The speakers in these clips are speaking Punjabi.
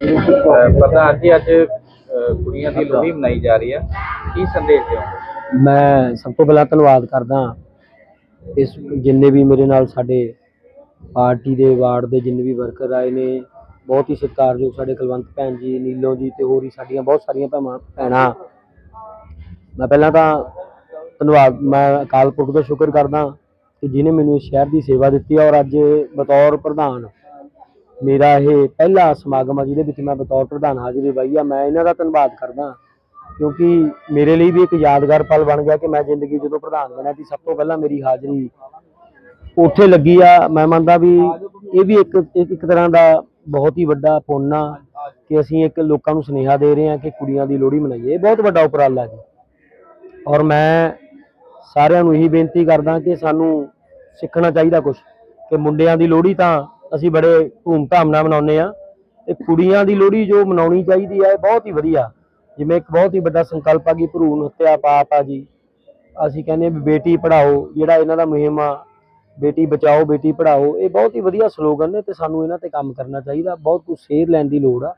ਪ੍ਰਧਾਨ ਜੀ ਅੱਜ ਕੁੜੀਆਂ ਦੀ ਲੋਹੜੀ ਮਨਾਈ ਜਾ ਰਹੀ ਹੈ ਕੀ ਸੰਦੇਸ਼ ਦਿਓ? ਮੈਂ ਸਭ ਤੋਂ ਪਹਿਲਾਂ ਧੰਨਵਾਦ ਕਰਦਾ ਇਸ ਜਿੰਨੇ ਵੀ ਮੇਰੇ ਨਾਲ ਸਾਡੇ ਪਾਰਟੀ ਦੇ, ਵਾਰਡ ਦੇ ਜਿੰਨੇ ਵੀ ਵਰਕਰ ਆਏ ਨੇ, ਬਹੁਤ ਹੀ ਸਤਿਕਾਰਯੋਗ ਸਾਡੇ ਕਲਵੰਤ ਭੈਣ ਜੀ, ਨੀਲੋ ਜੀ ਤੇ ਹੋਰ ਹੀ ਸਾਡੀਆਂ ਬਹੁਤ ਸਾਰੀਆਂ ਭੈਣਾਂ ਭੈਣਾਂ। ਮੈਂ ਪਹਿਲਾਂ ਤਾਂ ਧੰਨਵਾਦ, ਮੈਂ ਅਕਾਲ ਪੁਰਖ ਦਾ ਸ਼ੁਕਰ ਕਰਦਾ ਕਿ ਜਿਨੇ ਮੈਨੂੰ ਇਸ ਸ਼ਹਿਰ ਦੀ ਸੇਵਾ ਦਿੱਤੀ ਔਰ ਅੱਜ ਬਤੌਰ ਪ੍ਰਧਾਨ ਮੇਰਾ ਇਹ ਪਹਿਲਾ ਸਮਾਗਮ ਆ ਜਿਹਦੇ ਵਿੱਚ ਮੈਂ ਬਤੌਰ ਪ੍ਰਧਾਨ ਹਾਜ਼ਰੀ ਪਾਈ ਆ। ਮੈਂ ਇਹਨਾਂ ਦਾ ਧੰਨਵਾਦ ਕਰਦਾ ਕਿਉਂਕਿ ਮੇਰੇ ਲਈ ਵੀ ਇੱਕ ਯਾਦਗਾਰ ਪਲ ਬਣ ਗਿਆ ਕਿ ਮੈਂ ਜ਼ਿੰਦਗੀ ਜਦੋਂ ਪ੍ਰਧਾਨ ਬਣਿਆ ਸੀ, ਸਭ ਤੋਂ ਪਹਿਲਾਂ ਮੇਰੀ ਹਾਜ਼ਰੀ ਉੱਥੇ ਲੱਗੀ ਆ। ਮੈਂ ਮੰਨਦਾ ਵੀ ਇਹ ਵੀ ਇੱਕ ਇੱਕ ਇੱਕ ਤਰ੍ਹਾਂ ਦਾ ਬਹੁਤ ਹੀ ਵੱਡਾ ਪੁੰਨ ਆ ਕਿ ਅਸੀਂ ਇੱਕ ਲੋਕਾਂ ਨੂੰ ਸੁਨੇਹਾ ਦੇ ਰਹੇ ਹਾਂ ਕਿ ਕੁੜੀਆਂ ਦੀ ਲੋਹੜੀ ਮਨਾਈਏ। ਇਹ ਬਹੁਤ ਵੱਡਾ ਉਪਰਾਲਾ ਜੀ। ਔਰ ਮੈਂ ਸਾਰਿਆਂ ਨੂੰ ਇਹੀ ਬੇਨਤੀ ਕਰਦਾ ਕਿ ਸਾਨੂੰ ਸਿੱਖਣਾ ਚਾਹੀਦਾ ਕੁਝ ਕਿ ਮੁੰਡਿਆਂ ਦੀ ਲੋਹੜੀ ਤਾਂ ਅਸੀਂ ਬੜੇ ਧੂਮ-ਧਾਮ ਨਾਲ ਮਨਾਉਂਦੇ ਆ ਤੇ ਕੁੜੀਆਂ ਦੀ ਲੋਹੜੀ ਜੋ ਮਨਾਉਣੀ ਚਾਹੀਦੀ ਹੈ ਬਹੁਤ ਹੀ ਵਧੀਆ। ਜਿਵੇਂ ਇੱਕ ਬਹੁਤ ਹੀ ਵੱਡਾ ਸੰਕਲਪ ਆ ਕਿ ਭਰੂਣ ਹੱਤਿਆ ਪਾਪ ਆ ਜੀ। ਅਸੀਂ ਕਹਿੰਦੇ ਵੀ ਬੇਟੀ ਪੜ੍ਹਾਓ ਜਿਹੜਾ ਇਹਨਾਂ ਦਾ ਮੁਹਿੰਮ ਆ ਬੇਟੀ ਬਚਾਓ ਬੇਟੀ ਪੜ੍ਹਾਓ ਇਹ ਬਹੁਤ ਹੀ ਵਧੀਆ ਸਲੋਗਨ ਨੇ ਤੇ ਸਾਨੂੰ ਇਹਨਾਂ ਤੇ ਕੰਮ ਕਰਨਾ ਚਾਹੀਦਾ। ਬਹੁਤ ਕੁਝ ਸੇਧ ਲੈਣ ਦੀ ਲੋੜ ਆ।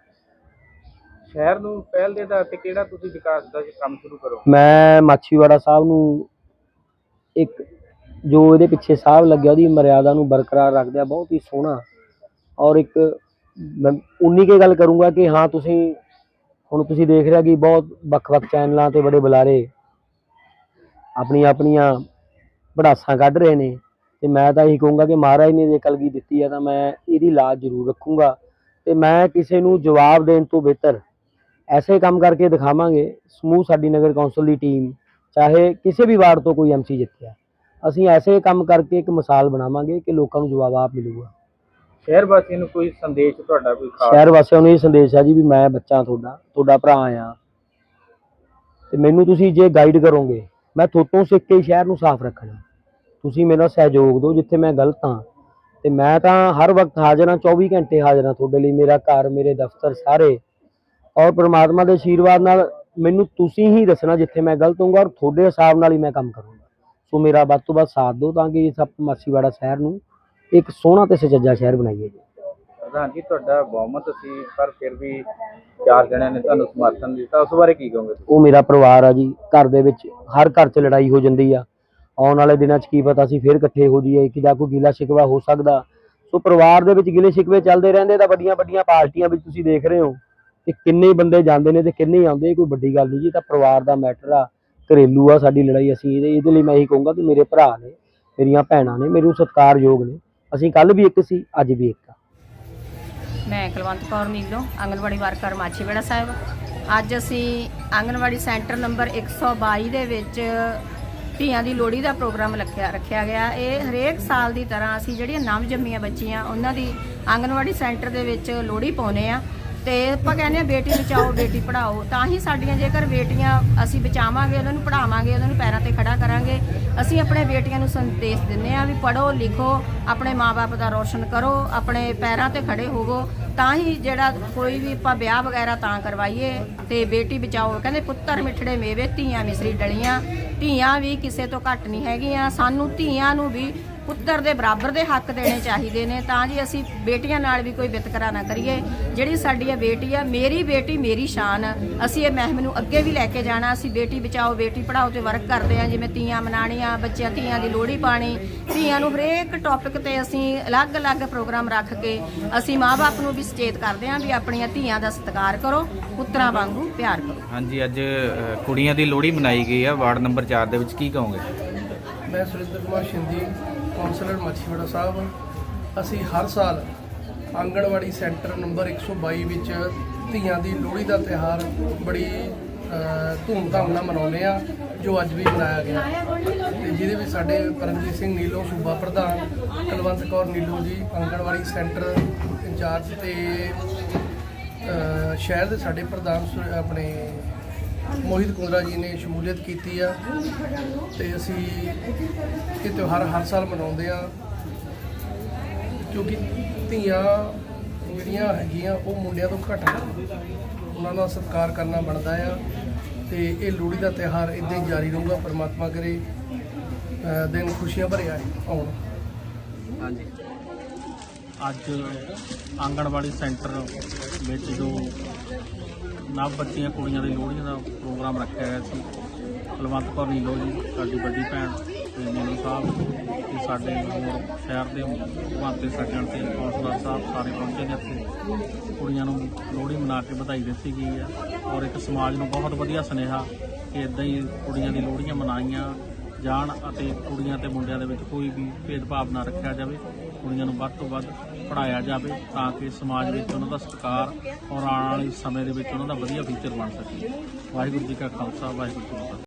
ਸ਼ਹਿਰ ਨੂੰ ਪਹਿਲ ਦੇ ਆਧਾਰ ਤੇ ਕਿਹੜਾ ਤੁਸੀਂ ਵਿਕਾਸ ਦਾ ਕੰਮ ਸ਼ੁਰੂ ਕਰੋ? ਮੈਂ ਮਾਛੀਵਾੜਾ ਸਾਹਿਬ ਨੂੰ ਇੱਕ ਜੋ ਇਹਦੇ ਪਿੱਛੇ ਸਾਹਿਬ ਲੱਗਿਆ, ਉਹਦੀ ਮਰਿਆਦਾ ਨੂੰ ਬਰਕਰਾਰ ਰੱਖਦਿਆ ਬਹੁਤ ਹੀ ਸੋਹਣਾ ਔਰ ਇੱਕ ਮੈਂ ਉਨੀ ਕੇ ਗੱਲ ਕਰੂੰਗਾ ਕਿ ਹਾਂ, ਤੁਸੀਂ ਹੁਣ ਤੁਸੀਂ ਦੇਖ ਰਿਹਾ ਕਿ ਬਹੁਤ ਵੱਖ-ਵੱਖ ਚੈਨਲਾਂ ਤੇ ਬੜੇ ਬੁਲਾਰੇ ਆਪਣੀਆਂ ਆਪਣੀਆਂ ਪੜਾਸਾਂ ਕੱਢ ਰਹੇ ਨੇ ਤੇ ਮੈਂ ਤਾਂ ਇਹੀ ਕਹੂੰਗਾ ਕਿ ਮਹਾਰਾਜ ਨੇ ਜੇ ਕਲਗੀ ਦਿੱਤੀ ਹੈ ਤਾਂ ਮੈਂ ਇਹਦੀ ਲਾਜ ਜ਼ਰੂਰ ਰੱਖੂੰਗਾ ਤੇ ਮੈਂ ਕਿਸੇ ਨੂੰ ਜਵਾਬ ਦੇਣ ਤੋਂ ਬਿਹਤਰ ਐਸੇ ਕੰਮ ਕਰਕੇ ਦਿਖਾਵਾਂਗੇ ਸਮੂਹ ਸਾਡੀ ਨਗਰ ਕੌਂਸਲ ਦੀ ਟੀਮ, ਚਾਹੇ ਕਿਸੇ ਵੀ ਵਾਰਡ ਤੋਂ ਕੋਈ ਐਮਸੀ ਜਿੱਤਿਆ। ਅਸੀਂ ਐਸੇ ਕੰਮ ਕਰਕੇ ਇੱਕ ਮਿਸਾਲ ਬਣਾਵਾਂਗੇ ਕਿ ਲੋਕਾਂ ਨੂੰ ਜਵਾਬ ਆਪ ਮਿਲੂਗਾ। ਸ਼ਹਿਰ ਵਾਸੀਆਂ ਨੂੰ ਕੋਈ ਸੰਦੇਸ਼ ਤੁਹਾਡਾ ਕੋਈ ਖਾਸ? ਸ਼ਹਿਰ ਵਾਸੀਆਂ ਨੂੰ ਇਹ ਸੰਦੇਸ਼ ਹੈ ਜੀ ਵੀ ਮੈਂ ਬੱਚਾ ਤੁਹਾਡਾ ਤੁਹਾਡਾ ਭਰਾ ਆ। ਤੇ ਮੈਨੂੰ ਤੁਸੀਂ ਜੇ ਗਾਈਡ ਕਰੋਗੇ ਮੈਂ ਤੁਹਾਤੋਂ ਸਿੱਖ ਕੇ ਸ਼ਹਿਰ ਨੂੰ ਸਾਫ਼ ਰੱਖਣਾ। ਤੁਸੀਂ ਮੇਰਾ ਸਹਿਯੋਗ ਦਿਓ ਜਿੱਥੇ ਮੈਂ ਗਲਤ ਹਾਂ। ਤੇ ਮੈਂ ਤਾਂ ਹਰ ਵਕਤ ਹਾਜ਼ਰ ਹਾਂ 24 ਘੰਟੇ ਹਾਜ਼ਰ ਹਾਂ ਤੁਹਾਡੇ ਲਈ ਮੇਰਾ ਘਰ ਮੇਰੇ ਦਫ਼ਤਰ ਸਾਰੇ। ਔਰ ਪ੍ਰਮਾਤਮਾ ਦੇ ਆਸ਼ੀਰਵਾਦ ਨਾਲ ਮੈਨੂੰ ਤੁਸੀਂ ਹੀ ਦੱਸਣਾ ਜਿੱਥੇ ਮੈਂ ਗਲਤ ਹੋਊਂਗਾ ਔਰ ਤੁਹਾਡੇ ਹਿਸਾਬ ਨਾਲ ਹੀ ਮੈਂ ਕੰਮ ਕਰੂੰਗਾ। ਸੋ ਮੇਰਾ ਵੱਧ ਤੋਂ ਵੱਧ ਸਾਥ ਦਿਓ ਤਾਂ ਕਿ ਇਸ ਮਾਸੀਵਾੜਾ ਸ਼ਹਿਰ ਨੂੰ ਇੱਕ ਸੋਹਣਾ ਤੇ ਸੁਚੱਜਾ ਸ਼ਹਿਰ ਬਣਾਈਏ ਜੀ। ਪ੍ਰਧਾਨ ਜੀ ਤੁਹਾਡਾ ਬਹੁਮਤ ਸੀ ਪਰ ਫਿਰ ਵੀ ਚਾਰ ਜਣਿਆਂ ਨੇ ਤੁਹਾਨੂੰ ਸਮਰਥਨ ਦਿੱਤਾ। ਉਸ ਬਾਰੇ ਕੀ ਕਹੋਗੇ? ਉਹ ਮੇਰਾ ਪਰਿਵਾਰ ਆ ਜੀ ਘਰ ਦੇ ਵਿੱਚ ਹਰ ਘਰ 'ਚ ਲੜਾਈ ਹੋ ਜਾਂਦੀ ਆ। ਆਉਣ ਵਾਲੇ ਦਿਨਾਂ 'ਚ ਕੀ ਪਤਾ ਅਸੀਂ ਫੇਰ ਇਕੱਠੇ ਹੋ ਜਾਈਏ ਕਿ ਜਾਂ ਕੋਈ ਗਿਲਾ ਸ਼ਿਕਵਾ ਹੋ ਸਕਦਾ। ਸੋ ਪਰਿਵਾਰ ਦੇ ਵਿੱਚ ਗਿਲੇ ਸ਼ਿਕਵੇ ਚੱਲਦੇ ਰਹਿੰਦੇ ਤਾਂ ਵੱਡੀਆਂ ਵੱਡੀਆਂ ਪਾਰਟੀਆਂ ਵਿੱਚ ਤੁਸੀਂ ਦੇਖ ਰਹੇ ਹੋ ਕਿ ਕਿੰਨੇ ਬੰਦੇ ਜਾਂਦੇ ਨੇ ਤੇ ਕਿੰਨੇ ਆਉਂਦੇ ਕੋਈ ਵੱਡੀ ਗੱਲ ਨਹੀਂ ਜੀ ਤਾਂ ਪਰਿਵਾਰ ਦਾ ਮੈਟਰ ਆ। ਘਰੇਲੂ ਆ ਸਾਡੀ ਲੜਾਈ ਅਸੀਂ ਇਹਦੇ ਇਹਦੇ ਲਈ ਮੈਂ ਇਹੀ ਕਹੂੰਗਾ ਕਿ ਮੇਰੇ ਭਰਾ ਨੇ, ਮੇਰੀਆਂ ਭੈਣਾਂ ਨੇ, ਮੇਰੇ ਸਤਿਕਾਰਯੋਗ ਨੇ, ਅਸੀਂ ਕੱਲ ਵੀ ਇੱਕ ਸੀ, ਅੱਜ ਵੀ ਇੱਕ ਆ। ਮੈਂ ਕੁਲਵੰਤ ਕੌਰ ਨੀਲੋ ਆਂਗਨਵਾੜੀ ਵਰਕਰ ਮਾਛੀਵਾੜਾ ਸਾਹਿਬ। ਅੱਜ ਅਸੀਂ ਆਂਗਨਵਾੜੀ ਸੈਂਟਰ ਨੰਬਰ 122 ਦੇ ਵਿੱਚ ਧੀਆਂ ਦੀ ਲੋਹੜੀ ਦਾ ਪ੍ਰੋਗਰਾਮ ਰੱਖਿਆ ਰੱਖਿਆ ਗਿਆ। ਇਹ ਹਰੇਕ ਸਾਲ ਦੀ ਤਰ੍ਹਾਂ ਅਸੀਂ ਜਿਹੜੀਆਂ ਨਵ ਜੰਮੀਆਂ ਬੱਚੀਆਂ, ਉਹਨਾਂ ਦੀ ਆਂਗਨਵਾੜੀ ਸੈਂਟਰ ਦੇ ਵਿੱਚ ਲੋਹੜੀ ਪਾਉਨੇ ਆ ਤੇ ਆਪਾਂ ਕਹਿੰਦੇ ਆ ਬੇਟੀ ਬਚਾਓ, ਬੇਟੀ ਪੜ੍ਹਾਓ। ਤਾਂ ਹੀ ਸਾਡੀਆਂ ਜੇਕਰ ਬੇਟੀਆਂ ਅਸੀਂ ਬਚਾਵਾਂਗੇ, ਉਹਨਾਂ ਨੂੰ ਪੜ੍ਹਾਵਾਂਗੇ, ਉਹਨਾਂ ਨੂੰ ਪੈਰਾਂ ਤੇ ਖੜਾ ਕਰਾਂਗੇ, ਅਸੀਂ ਆਪਣੇ ਬੇਟੀਆਂ ਨੂੰ ਸੰਦੇਸ਼ ਦਿੰਦੇ ਆ ਵੀ ਪੜ੍ਹੋ, ਲਿਖੋ, ਆਪਣੇ ਮਾਪੇ ਦਾ ਰੋਸ਼ਨ ਕਰੋ, ਆਪਣੇ ਪੈਰਾਂ ਤੇ ਖੜੇ ਹੋਵੋ। ਤਾਂ ਹੀ ਜਿਹੜਾ ਕੋਈ ਵੀ ਆਪਾਂ ਵਿਆਹ ਵਗੈਰਾ ਤਾਂ ਕਰਵਾਈਏ ਤੇ ਬੇਟੀ ਬਚਾਓ, ਕਹਿੰਦੇ ਪੁੱਤਰ ਮਿੱਠੜੇ ਮੇਵੇ, ਧੀਆਂ ਮਿਸਰੀ ਡਲੀਆਂ, ਧੀਆਂ ਵੀ ਕਿਸੇ ਤੋਂ ਘੱਟ ਨਹੀਂ ਹੈਗੀਆਂ, ਸਾਨੂੰ ਧੀਆਂ ਨੂੰ ਵੀ ਪੁੱਤਰ ਦੇ ਬਰਾਬਰ ਦੇ ਹੱਕ ਦੇਣੇ ਚਾਹੀਦੇ ਨੇ ਤਾਂ ਜੀ ਅਸੀਂ ਬੇਟੀਆਂ ਨਾਲ ਵੀ ਕੋਈ ਵਿਤਕਰਾ ਨਾ ਕਰੀਏ। ਜਿਹੜੀ ਸਾਡੀ ਇਹ ਬੇਟੀ ਆ ਮੇਰੀ ਬੇਟੀ ਮੇਰੀ ਸ਼ਾਨ। ਆ। ਅਸੀਂ ਇਹ ਮਹਿਮ ਨੂੰ ਅੱਗੇ ਵੀ ਲੈ ਕੇ ਜਾਣਾ ਅਸੀਂ ਬੇਟੀ ਬਚਾਓ ਬੇਟੀ ਪੜਾਓ ਤੇ ਵਰਕ ਕਰਦੇ ਆ ਜਿਵੇਂ ਤੀਆਂ ਮਨਾਣੀਆਂ ਬੱਚਿਆਂ ਧੀਆਂ ਦੀ ਲੋਹੜੀ ਪਾਣੀ। ਧੀਆਂ ਨੂੰ ਹਰੇਕ ਟੌਪਿਕ ਤੇ ਅਸੀਂ ਅਲੱਗ-ਅਲੱਗ ਪ੍ਰੋਗਰਾਮ ਰੱਖ ਕੇ ਅਸੀਂ ਮਾਪੇ ਨੂੰ ਵੀ ਸੁਚੇਤ ਕਰਦੇ ਆ ਵੀ ਆਪਣੀਆਂ ਧੀਆਂ ਦਾ ਸਤਿਕਾਰ ਕਰੋ ਪੁੱਤਰਾਂ ਵਾਂਗੂ ਪਿਆਰ ਕਰੋ। ਹਾਂਜੀ ਅੱਜ ਕੁੜੀਆਂ ਦੀ ਲੋਹੜੀ ਮਨਾਈ ਗਈ ਆ ਵਾਰਡ ਨੰਬਰ 4 ਦੇ ਵਿੱਚ ਕੀ ਕਹੋਗੇ? ਮੈਂ ਸੁਰਿੰਦਰ ਕੁਮਾਰ ਸ਼ਿੰਦੀ। ਕਾਉਂਸਲਰ ਮੱਛੀਵਾੜਾ ਸਾਹਿਬ। ਅਸੀਂ ਹਰ ਸਾਲ ਆਂਗਣਵਾੜੀ ਸੈਂਟਰ ਨੰਬਰ 122 ਵਿੱਚ ਧੀਆਂ ਦੀ ਲੋਹੜੀ ਦਾ ਤਿਉਹਾਰ ਬੜੀ ਧੂਮਧਾਮ ਨਾਲ ਮਨਾਉਂਦੇ ਆ ਜੋ ਅੱਜ ਵੀ ਮਨਾਇਆ ਗਿਆ। ਤੇ ਜਿਹਦੇ ਵਿੱਚ ਸਾਡੇ ਪਰਮਜੀਤ ਸਿੰਘ ਨੀਲੋ ਸੂਬਾ ਪ੍ਰਧਾਨ, ਕੁਲਵੰਤ ਕੌਰ ਨੀਲੋ ਜੀ, ਆਂਗਣਵਾੜੀ ਸੈਂਟਰ ਇੰਚਾਰਜ ਤੇ ਸ਼ਹਿਰ ਦੇ ਸਾਡੇ ਪ੍ਰਧਾਨ ਸੁ- ਆਪਣੇ ਮੋਹਿਤ ਕੁੰਦਰਾ ਜੀ ਨੇ ਸ਼ਮੂਲੀਅਤ ਕੀਤੀ ਆ ਤੇ ਅਸੀਂ ਇਹ ਤਿਉਹਾਰ ਹਰ ਸਾਲ ਮਨਾਉਂਦੇ ਆ। ਕਿਉਂਕਿ ਧੀਆਂ ਜਿਹੜੀਆਂ ਹੈਗੀਆਂ, ਉਹ ਮੁੰਡਿਆਂ ਤੋਂ ਘੱਟ ਉਹਨਾਂ ਦਾ ਸਤਿਕਾਰ ਕਰਨਾ ਬਣਦਾ ਆ ਤੇ ਇਹ ਲੋਹੜੀ ਦਾ ਤਿਉਹਾਰ ਇਦਾਂ ਹੀ ਜਾਰੀ ਰਹੂਗਾ, ਪਰਮਾਤਮਾ ਕਰੇ ਦਿਨ ਖੁਸ਼ੀਆਂ ਭਰਿਆ ਆਉਣ। ਹਾਂਜੀ। ਅੱਜ ਆਂਗਣਵਾੜੀ ਸੈਂਟਰ ਵਿੱਚ ਜੋ ਨਵ ਬੱਚੀਆਂ, ਕੁੜੀਆਂ ਦੀ ਲੋਹੜੀਆਂ ਦਾ ਪ੍ਰੋਗਰਾਮ ਰੱਖਿਆ ਗਿਆ ਸੀ, ਕੁਲਵੰਤ ਕੌਰ ਨੀਲੋ ਜੀ, ਸਾਡੀ ਵੱਡੀ ਭੈਣ ਤੇ ਨੀਲੋ ਸਾਹਿਬ, ਤੇ ਸਾਡੇ ਹੋਰ ਸ਼ਹਿਰ ਦੇ ਭਾਰਤੀ ਸੱਜਣ ਤੇ ਕੌਂਸਲਰ ਸਾਹਿਬ ਸਾਰੇ ਪਹੁੰਚੇ ਨੇ ਇੱਥੇ। ਕੁੜੀਆਂ ਨੂੰ ਲੋਹੜੀ ਮਨਾ ਕੇ ਵਧਾਈ ਦਿੱਤੀ ਗਈ ਹੈ ਔਰ ਇੱਕ ਸਮਾਜ ਨੂੰ ਬਹੁਤ ਵਧੀਆ ਸੁਨੇਹਾ ਕਿ ਇਦਾਂ ਹੀ ਕੁੜੀਆਂ ਦੀ ਲੋਹੜੀਆਂ ਮਨਾਈਆਂ ਜਾਣ ਅਤੇ ਕੁੜੀਆਂ ਤੇ ਮੁੰਡਿਆਂ ਦੇ ਵਿੱਚ ਕੋਈ ਵੀ ਭੇਦਭਾਵ ਨਾ ਰੱਖਿਆ ਜਾਵੇ, ਕੁੜੀਆਂ ਨੂੰ ਵੱਧ ਤੋਂ ਵੱਧ ਪੜਾਇਆ ਜਾਵੇ ਤਾਂ ਕਿ ਸਮਾਜ ਵਿੱਚ ਉਹਨਾਂ ਦਾ ਸਤਿਕਾਰ ਔਰ ਆਉਣ ਵਾਲੇ ਸਮੇਂ ਦੇ ਵਿੱਚ ਉਹਨਾਂ ਦਾ ਵਧੀਆ ਫਿਊਚਰ ਬਣ ਸਕੇ। ਵਾਹਿਗੁਰੂ ਜੀ ਕਾ ਖਾਲਸਾ, ਵਾਹਿਗੁਰੂ ਜੀ ਕੀ ਫਤਿਹ।